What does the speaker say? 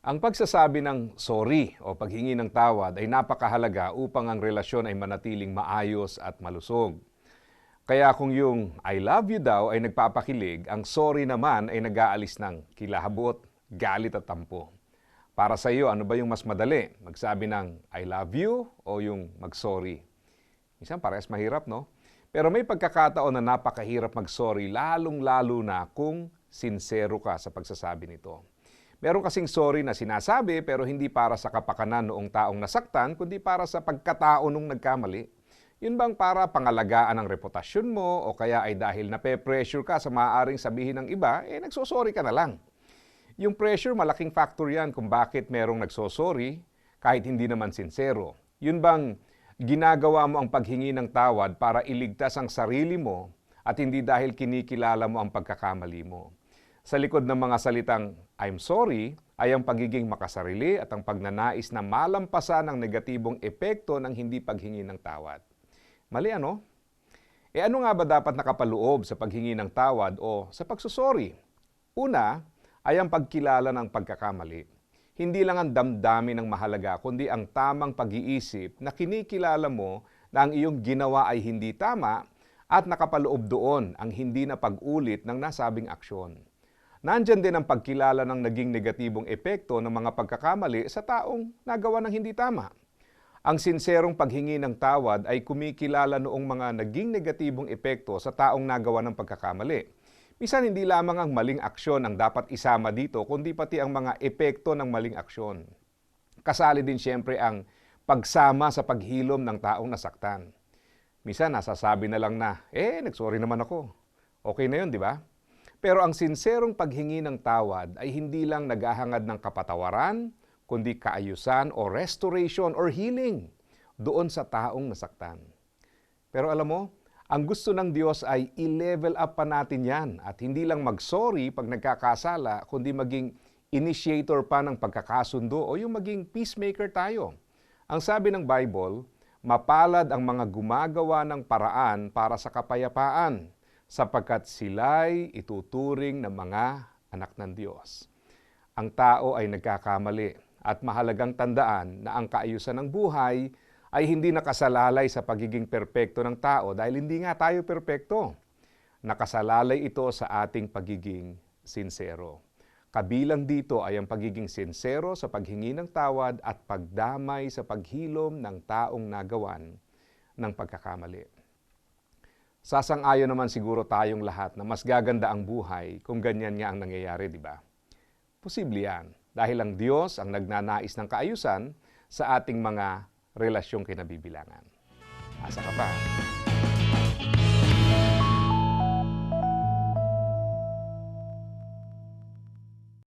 Ang pagsasabi ng sorry o paghingi ng tawad ay napakahalaga upang ang relasyon ay manatiling maayos at malusog. Kaya kung yung I love you daw ay nagpapakilig, ang sorry naman ay nag-aalis ng kilabot, galit at tampo. Para sa iyo, ano ba yung mas madali? Magsabi ng I love you o yung mag-sorry? Minsan parehas mahirap, no? Pero may pagkakataon na napakahirap mag-sorry, lalong-lalo na kung sincero ka sa pagsasabi nito. Meron kasing sorry na sinasabi pero hindi para sa kapakanan noong taong nasaktan, kundi para sa pagkatao nung nagkamali. Yun bang para pangalagaan ang reputasyon mo o kaya ay dahil nape-pressure ka sa maaaring sabihin ng iba, eh nagsosorry ka na lang. Yung pressure, malaking factor yan kung bakit merong nagsosorry kahit hindi naman sincero. Yun bang ginagawa mo ang paghingi ng tawad para iligtas ang sarili mo at hindi dahil kinikilala mo ang pagkakamali mo. Sa likod ng mga salitang I'm sorry ay ang pagiging makasarili at ang pagnanais na malampasan ang negatibong epekto ng hindi paghingi ng tawad. Mali ano? E ano nga ba dapat nakapaloob sa paghingi ng tawad o sa pagsusori? Una ay ang pagkilala ng pagkakamali. Hindi lang ang damdamin ng mahalaga, kundi ang tamang pag-iisip na kinikilala mo na ang iyong ginawa ay hindi tama at nakapaloob doon ang hindi na pag-ulit ng nasabing aksyon. Nandyan din ang pagkilala ng naging negatibong epekto ng mga pagkakamali sa taong nagawa ng hindi tama. Ang sinserong paghingi ng tawad ay kumikilala noong mga naging negatibong epekto sa taong nagawa ng pagkakamali. Misan hindi lamang ang maling aksyon ang dapat isama dito, kundi pati ang mga epekto ng maling aksyon. Kasali din siyempre ang pagsama sa paghilom ng taong nasaktan. Misan nasasabi na lang na, eh, nagsorry naman ako. Okay na yun, di ba? Pero ang sinserong paghingi ng tawad ay hindi lang naghahangad ng kapatawaran, kundi kaayusan o restoration or healing doon sa taong nasaktan. Pero alam mo, ang gusto ng Diyos ay i-level up pa natin yan at hindi lang mag-sorry pag nagkakasala, kundi maging initiator pa ng pagkakasundo o yung maging peacemaker tayo. Ang sabi ng Bible, mapalad ang mga gumagawa ng paraan para sa kapayapaan sapagkat sila'y ituturing ng mga anak ng Diyos. Ang tao ay nagkakamali at mahalagang tandaan na ang kaayusan ng buhay ay hindi nakasalalay sa pagiging perpekto ng tao dahil hindi nga tayo perpekto. Nakasalalay ito sa ating pagiging sincero. Kabilang dito ay ang pagiging sincero sa paghingi ng tawad at pagdamay sa paghilom ng taong nagawan ng pagkakamali. Sasang-ayon naman siguro tayong lahat na mas gaganda ang buhay kung ganyan nga ang nangyayari, di ba? Posible yan. Dahil ang Diyos ang nagnanais ng kaayusan sa ating mga relasyong kinabibilangan. Asa ka pa?